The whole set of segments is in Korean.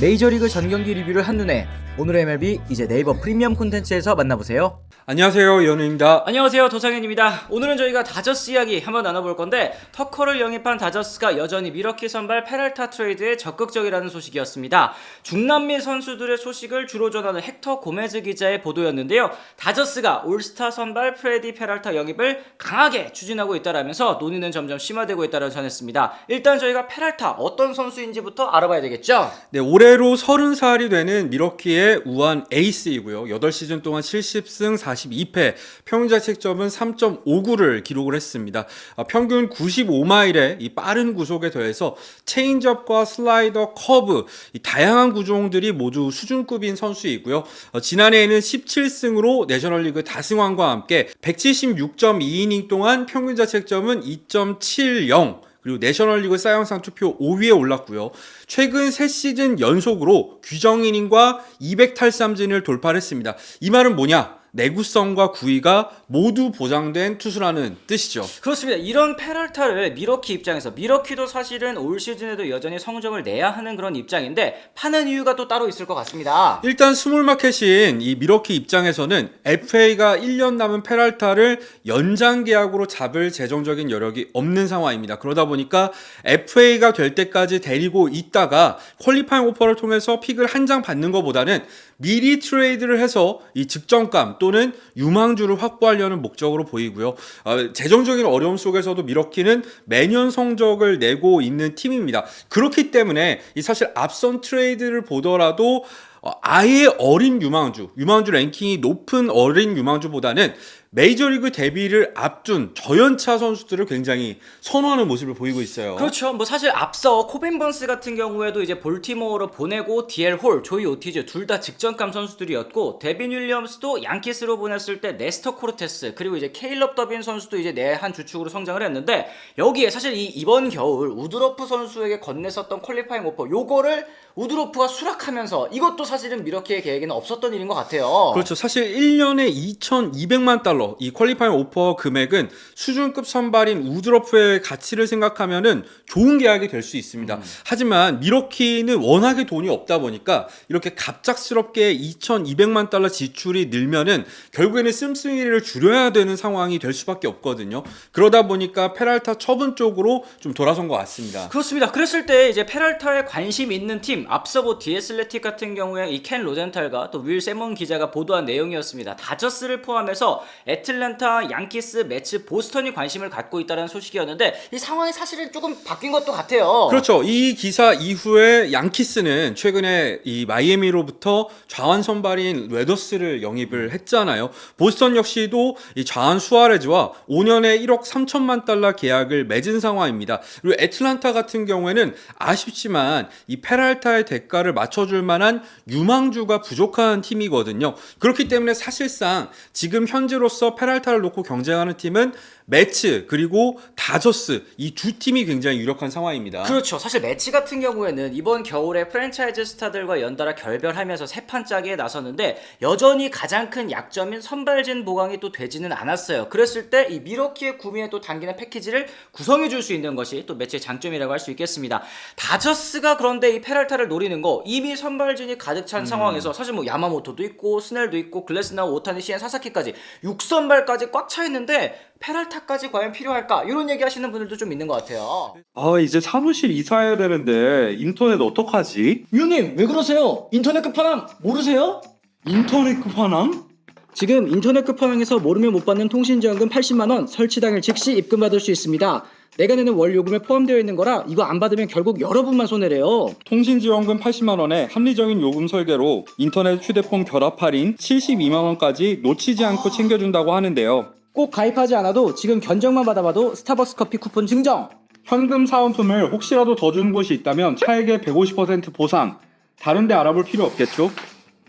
메이저리그 전경기 리뷰를 한눈에 오늘의 MLB 이제 네이버 프리미엄 콘텐츠에서 만나보세요. 안녕하세요 연우입니다. 안녕하세요 도상현입니다. 오늘은 저희가 다저스 이야기 한번 나눠볼 건데 터커를 영입한 다저스가 여전히 미러키 선발 페랄타 트레이드에 적극적이라는 소식이었습니다. 중남미 선수들의 소식을 주로 전하는 헥터 고메즈 기자의 보도였는데요. 다저스가 올스타 선발 프레디 페랄타 영입을 강하게 추진하고 있다라면서 논의는 점점 심화되고 있다고 전했습니다. 일단 저희가 페랄타 어떤 선수인지부터 알아봐야 되겠죠? 네 올해 로 30살이 되는 미러키의 우한 에이스이고요. 8시즌 동안 70승 42패, 평균 자책점은 3.59를 기록을 했습니다. 아, 평균 95마일의 이 빠른 구속에 더해서 체인지업과 슬라이더, 커브 이 다양한 구종들이 모두 수준급인 선수이고요. 어, 지난해에는 17승으로 내셔널리그 다승왕과 함께 176.2이닝 동안 평균 자책점은 2.70 그리고 내셔널리그 사이언상 투표 5위에 올랐고요. 최근 3시즌 연속으로 규정 이닝과 200탈삼진을 돌파했습니다. 이 말은 뭐냐? 내구성과 구위가 모두 보장된 투수라는 뜻이죠. 그렇습니다. 이런 페랄타를 미러키 입장에서 미러키도 사실은 올 시즌에도 여전히 성적을 내야 하는 그런 입장인데 파는 이유가 또 따로 있을 것 같습니다. 일단 스몰 마켓인 이 미러키 입장에서는 FA가 1년 남은 페랄타를 연장 계약으로 잡을 재정적인 여력이 없는 상황입니다. 그러다 보니까 FA가 될 때까지 데리고 있다가 퀄리파잉 오퍼를 통해서 픽을 한 장 받는 것보다는 미리 트레이드를 해서 이 직전감 또는 유망주를 확보하려는 목적으로 보이고요. 어, 재정적인 어려움 속에서도 미러키는 매년 성적을 내고 있는 팀입니다. 그렇기 때문에 이 사실 앞선 트레이드를 보더라도 어, 아예 어린 유망주, 유망주 랭킹이 높은 어린 유망주보다는 메이저리그 데뷔를 앞둔 저연차 선수들을 굉장히 선호하는 모습을 보이고 있어요. 그렇죠. 뭐 사실 앞서 코빈 번스 같은 경우에도 이제 볼티모어로 보내고 디엘 홀, 조이 오티즈 둘 다 직전감 선수들이었고 데빈 윌리엄스도 양키스로 보냈을 때 네스터 코르테스 그리고 이제 케일럽 더빈 선수도 이제 내한 주축으로 성장을 했는데 여기에 사실 이 이번 겨울 우드로프 선수에게 건넸었던 퀄리파잉 오퍼 요거를 우드로프가 수락하면서 이것도 사실은 미러키의 계획에는 없었던 일인 것 같아요. 그렇죠. 사실 1년에 2,200만 달러 이 퀄리파잉 오퍼 금액은 수준급 선발인 우드러프의 가치를 생각하면은 좋은 계약이 될 수 있습니다. 하지만 미러키는 워낙에 돈이 없다 보니까 이렇게 갑작스럽게 2,200만 달러 지출이 늘면은 결국에는 씀씀이를 줄여야 되는 상황이 될 수밖에 없거든요. 그러다 보니까 페랄타 처분 쪽으로 좀 돌아선 것 같습니다. 그렇습니다. 그랬을 때 이제 페랄타에 관심 있는 팀 앞서 뭐 디에슬레틱 같은 경우에 이 켄 로젠탈과 또 윌 세몬 기자가 보도한 내용이었습니다. 다저스를 포함해서 애틀랜타, 양키스, 매츠, 보스턴이 관심을 갖고 있다는 소식이었는데 이 상황이 사실은 조금 바뀐 것도 같아요. 그렇죠. 이 기사 이후에 양키스는 최근에 이 마이애미로부터 좌완 선발인 웨더스를 영입을 했잖아요. 보스턴 역시도 이 좌완 수아레즈와 5년에 1억 3천만 달러 계약을 맺은 상황입니다. 그리고 애틀란타 같은 경우에는 아쉽지만 이 페랄타의 대가를 맞춰줄 만한 유망주가 부족한 팀이거든요. 그렇기 때문에 사실상 지금 현재로서 페랄타를 놓고 경쟁하는 팀은 매츠 그리고 다저스 이 두 팀이 굉장히 유력한 상황입니다. 그렇죠. 사실 매치 같은 경우에는 이번 겨울에 프랜차이즈 스타들과 연달아 결별하면서 새판 짜기에 나섰는데 여전히 가장 큰 약점인 선발진 보강이 또 되지는 않았어요. 그랬을 때 이 미러키의 구미에 또 당기는 패키지를 구성해 줄 수 있는 것이 또 매치의 장점이라고 할 수 있겠습니다. 다저스가 그런데 이 페랄타를 노리는 거 이미 선발진이 가득 찬 상황에서 사실 뭐 야마모토도 있고 스넬도 있고 글래스나우 오타니 시엔 사사키까지 6선발까지 꽉 차 있는데 페랄타까지 과연 필요할까? 이런 얘기 하시는 분들도 좀 있는 것 같아요. 아 이제 사무실 이사해야 되는데 인터넷 어떡하지? 위원님 왜 그러세요? 인터넷 끝판왕 모르세요? 인터넷 급한함? 지금 인터넷 끝판왕에서 모르면 못 받는 통신지원금 80만 원 설치 당일 즉시 입금받을 수 있습니다. 내가 내는 월 요금에 포함되어 있는 거라 이거 안 받으면 결국 여러분만 손해래요. 통신지원금 80만 원에 합리적인 요금 설계로 인터넷 휴대폰 결합 할인 72만 원까지 놓치지 않고 챙겨준다고 하는데요. 꼭 가입하지 않아도 지금 견적만 받아봐도 스타벅스 커피 쿠폰 증정. 현금 사은품을 혹시라도 더 주는 곳이 있다면 차액의 150% 보상. 다른데 알아볼 필요 없겠죠?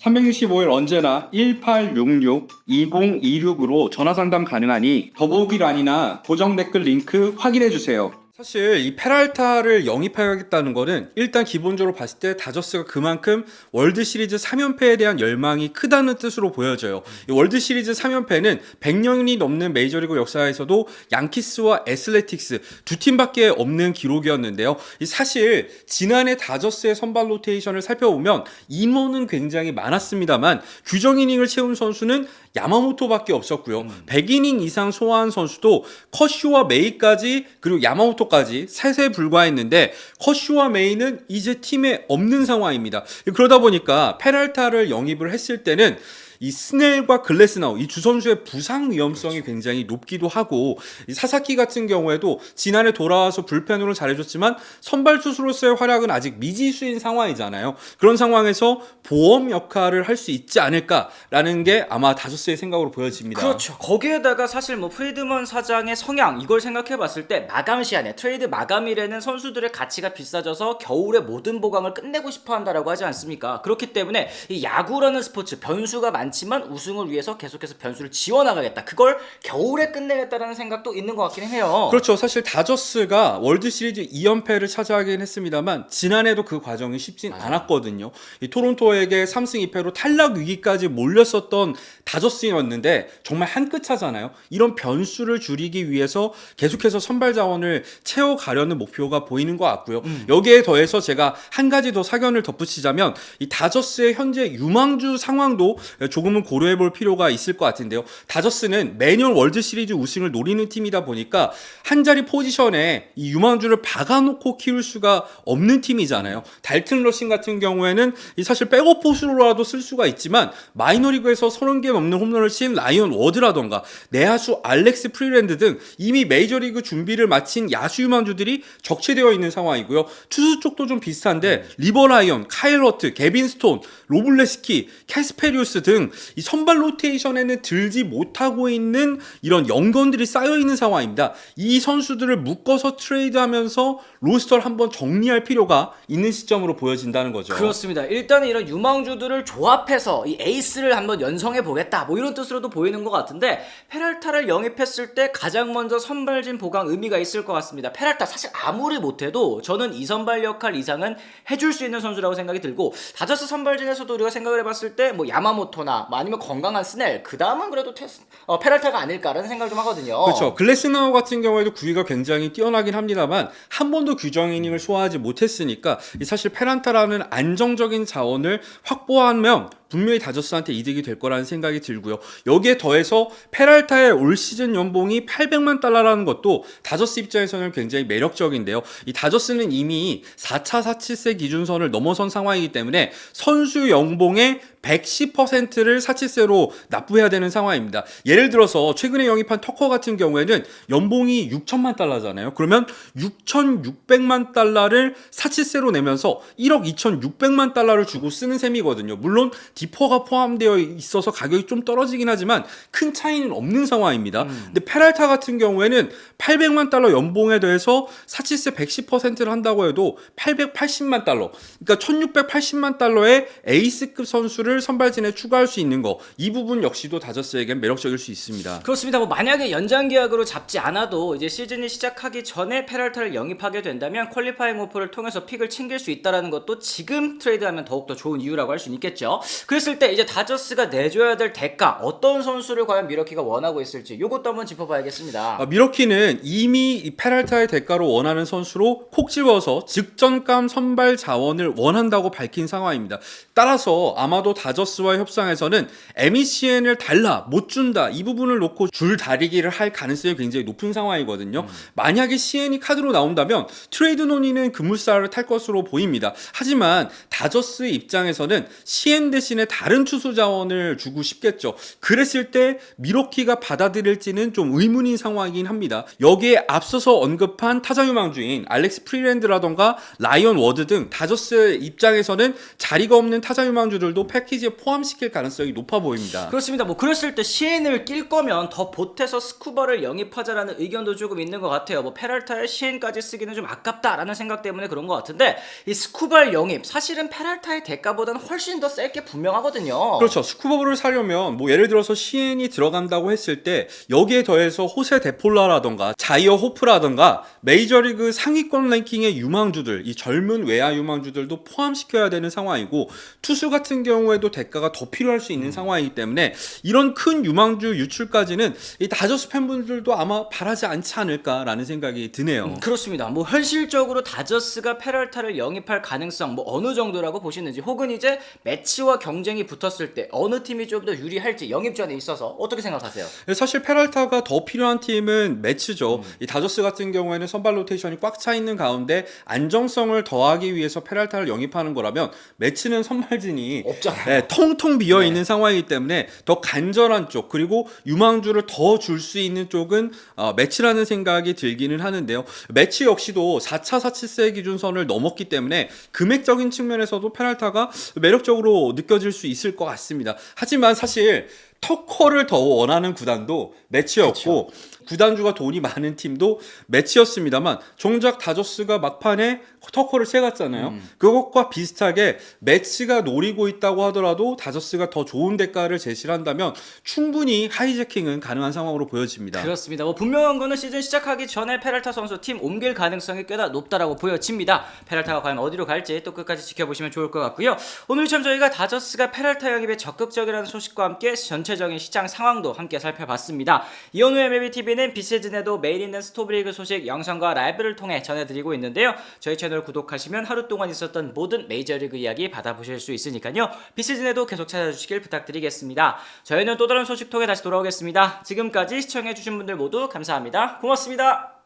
365일 언제나 1866-2026으로 전화 상담 가능하니 더보기란이나 고정 댓글 링크 확인해 주세요. 사실 이 페랄타를 영입하겠다는 거는 일단 기본적으로 봤을 때 다저스가 그만큼 월드 시리즈 3연패에 대한 열망이 크다는 뜻으로 보여져요. 이 월드 시리즈 3연패는 100년이 넘는 메이저리그 역사에서도 양키스와 애슬레틱스 두 팀밖에 없는 기록이었는데요. 이 사실 지난해 다저스의 선발 로테이션을 살펴보면 인원은 굉장히 많았습니다만 규정 이닝을 채운 선수는 야마모토밖에 없었고요. 100이닝 이상 소화한 선수도 커쇼와 메이까지 그리고 야마모토 까지 셋에 불과했는데 커쇼와 메이는 이제 팀에 없는 상황입니다. 그러다 보니까 페랄타를 영입을 했을 때는 이 스넬과 글래스나우 이두 선수의 부상 위험성이 굉장히 높기도 하고 이 사사키 같은 경우에도 지난해 돌아와서 불펜으로 잘해줬지만 선발 투수로서의 활약은 아직 미지수인 상황이잖아요. 그런 상황에서 보험 역할을 할 수 있지 않을까라는 게 아마 다저스의 생각으로 보여집니다. 그렇죠. 거기에다가 사실 뭐 프리드먼 사장의 성향 이걸 생각해 봤을 때 마감 시한에 트레이드 마감일에는 선수들의 가치가 비싸져서 겨울에 모든 보강을 끝내고 싶어 한다라고 하지 않습니까? 그렇기 때문에 이 야구라는 스포츠 변수가 많 지만 우승을 위해서 계속해서 변수를 지워 나가겠다. 그걸 겨울에 끝내겠다라는 생각도 있는 것 같긴 해요. 그렇죠. 사실 다저스가 월드 시리즈 2연패를 차지하긴 했습니다만 지난해도 그 과정이 쉽진 않았거든요. 이 토론토에게 3승 2패로 탈락 위기까지 몰렸었던 다저스였는데 정말 한 끗 차잖아요. 이런 변수를 줄이기 위해서 계속해서 선발 자원을 채워가려는 목표가 보이는 것 같고요. 여기에 더해서 제가 한 가지 더 사견을 덧붙이자면 이 다저스의 현재 유망주 상황도 조금은 고려해 볼 필요가 있을 것 같은데요. 다저스는 매년 월드 시리즈 우승을 노리는 팀이다 보니까 한 자리 포지션에 이 유망주를 박아놓고 키울 수가 없는 팀이잖아요. 달튼 러싱 같은 경우에는 이 사실 백업 포수로라도 쓸 수가 있지만 마이너리그에서 30개 넘는 홈런을 친 라이언 워드라던가 내야수 알렉스 프리랜드 등 이미 메이저리그 준비를 마친 야수 유망주들이 적체되어 있는 상황이고요. 투수 쪽도 좀 비슷한데 리버 라이언, 카일 허트, 게빈 스톤, 로블레스키, 캐스페리우스 등이 선발 로테이션에는 들지 못하고 있는 이런 연건들이 쌓여 있는 상황입니다. 이 선수들을 묶어서 트레이드하면서 로스터를 한번 정리할 필요가 있는 시점으로 보여진다는 거죠. 그렇습니다. 일단은 이런 유망주들을 조합해서 이 에이스를 한번 연성해 보겠다. 뭐 이런 뜻으로도 보이는 것 같은데 페랄타를 영입했을 때 가장 먼저 선발진 보강 의미가 있을 것 같습니다. 페랄타 사실 아무리 못해도 저는 이 선발 역할 이상은 해줄 수 있는 선수라고 생각이 들고 다저스 선발진에서도 우리가 생각을 해봤을 때 뭐 야마모토나 뭐 아니면 건강한 스넬 그 다음은 그래도 테스, 어, 페랄타가 아닐까라는 생각을 좀 하거든요. 그렇죠. 글래스나우 같은 경우에도 구위가 굉장히 뛰어나긴 합니다만 한 번도 규정 이닝을 소화하지 못했으니까 이 사실 페란타라는 안정적인 자원을 확보하면 분명히 다저스한테 이득이 될 거라는 생각이 들고요. 여기에 더해서 페랄타의 올 시즌 연봉이 800만 달러라는 것도 다저스 입장에서는 굉장히 매력적인데요. 이 다저스는 이미 4차 4치세 기준선을 넘어선 상황이기 때문에 선수 연봉의 110%를 사치세로 납부해야 되는 상황입니다. 예를 들어서 최근에 영입한 터커 같은 경우에는 연봉이 6천만 달러잖아요. 그러면 6,600만 달러를 사치세로 내면서 1억 2,600만 달러를 주고 쓰는 셈이거든요. 물론 디퍼가 포함되어 있어서 가격이 좀 떨어지긴 하지만 큰 차이는 없는 상황입니다. 근데 페랄타 같은 경우에는 800만 달러 연봉에 대해서 사치세 110%를 한다고 해도 880만 달러, 그러니까 1680만 달러의 에이스급 선수를 선발진에 추가할 수 있는 거, 이 부분 역시도 다저스에겐 매력적일 수 있습니다. 그렇습니다. 뭐 만약에 연장 계약으로 잡지 않아도 이제 시즌이 시작하기 전에 페랄타를 영입하게 된다면 퀄리파잉 오퍼를 통해서 픽을 챙길 수 있다라는 것도 지금 트레이드하면 더욱 더 좋은 이유라고 할 수 있겠죠. 그랬을 때 이제 다저스가 내줘야 될 대가 어떤 선수를 과연 미러키가 원하고 있을지 이것도 한번 짚어봐야겠습니다. 아, 미러키는 이미 이 페랄타의 대가로 원하는 선수로 콕 집어서 직전감 선발 자원을 원한다고 밝힌 상황입니다. 따라서 아마도 다저스와의 협상에서는 MECN을 달라 못 준다 이 부분을 놓고 줄 다리기를 할 가능성이 굉장히 높은 상황이거든요. 만약에 CN이 카드로 나온다면 트레이드 논의는 급물살을 탈 것으로 보입니다. 하지만 다저스 입장에서는 CN 대신에 다른 투수 자원을 주고 싶겠죠. 그랬을 때 미러키가 받아들일지는 좀 의문인 상황이긴 합니다. 여기에 앞서서 언급한 타자 유망주인 알렉스 프리랜드라던가 라이언 워드 등 다저스 입장에서는 자리가 없는 타자 유망주들도 패키 지에 포함시킬 가능성이 높아 보입니다. 그렇습니다. 뭐 그랬을 때 시엔을 낄 거면 더 보태서 스쿠버를 영입하자라는 의견도 조금 있는 것 같아요. 뭐 페랄타의 시엔까지 쓰기는 좀 아깝다라는 생각 때문에 그런 것 같은데 이 스쿠버 영입 사실은 페랄타의 대가보다는 훨씬 더 셀 게 분명하거든요. 그렇죠. 스쿠버볼을 사려면 뭐 예를 들어서 시엔이 들어간다고 했을 때 여기에 더해서 호세 데폴라라던가 자이어 호프라던가 메이저리그 상위권 랭킹의 유망주들 이 젊은 외야 유망주들도 포함시켜야 되는 상황이고 투수 같은 경우에 도 대가가 더 필요할 수 있는 상황이기 때문에 이런 큰 유망주 유출까지는 이 다저스 팬분들도 아마 바라지 않지 않을까라는 생각이 드네요. 그렇습니다. 뭐 현실적으로 다저스가 페랄타를 영입할 가능성 뭐 어느 정도라고 보시는지 혹은 이제 매치와 경쟁이 붙었을 때 어느 팀이 좀 더 유리할지 영입전에 있어서 어떻게 생각하세요? 사실 페랄타가 더 필요한 팀은 매치죠. 이 다저스 같은 경우에는 선발 로테이션이 꽉 차 있는 가운데 안정성을 더하기 위해서 페랄타를 영입하는 거라면 매치는 선발진이 없잖아요. 네, 통통 비어 있는 상황이기 때문에 더 간절한 쪽 그리고 유망주를 더 줄 수 있는 쪽은 어, 매치라는 생각이 들기는 하는데요. 매치 역시도 4차 4치세 기준선을 넘었기 때문에 금액적인 측면에서도 페랄타가 매력적으로 느껴질 수 있을 것 같습니다. 하지만 사실 터커를 더 원하는 구단도 매치였고 구단주가 돈이 많은 팀도 매치였습니다만 정작 다저스가 막판에 터커를 채갔잖아요. 그것과 비슷하게 매치가 노리고 있다고 하더라도 다저스가 더 좋은 대가를 제시를 한다면 충분히 하이제킹은 가능한 상황으로 보여집니다. 그렇습니다. 뭐 분명한 거는 시즌 시작하기 전에 페랄타 선수 팀 옮길 가능성이 꽤나 높다라고 보여집니다. 페랄타가 과연 어디로 갈지 또 끝까지 지켜보시면 좋을 것 같고요. 오늘 참 저희가 다저스가 페랄타 영입에 적극적이라는 소식과 함께 전체 적인 시장 상황도 함께 살펴봤습니다. 이현우의 맵비TV는 비시즌에도 매일 있는 스토브리그 소식 영상과 라이브를 통해 전해드리고 있는데요. 저희 채널 구독하시면 하루 동안 있었던 모든 메이저리그 이야기 받아보실 수 있으니까요. 비시즌에도 계속 찾아주시길 부탁드리겠습니다. 저희는 또 다른 소식 통해 다시 돌아오겠습니다. 지금까지 시청해주신 분들 모두 감사합니다. 고맙습니다.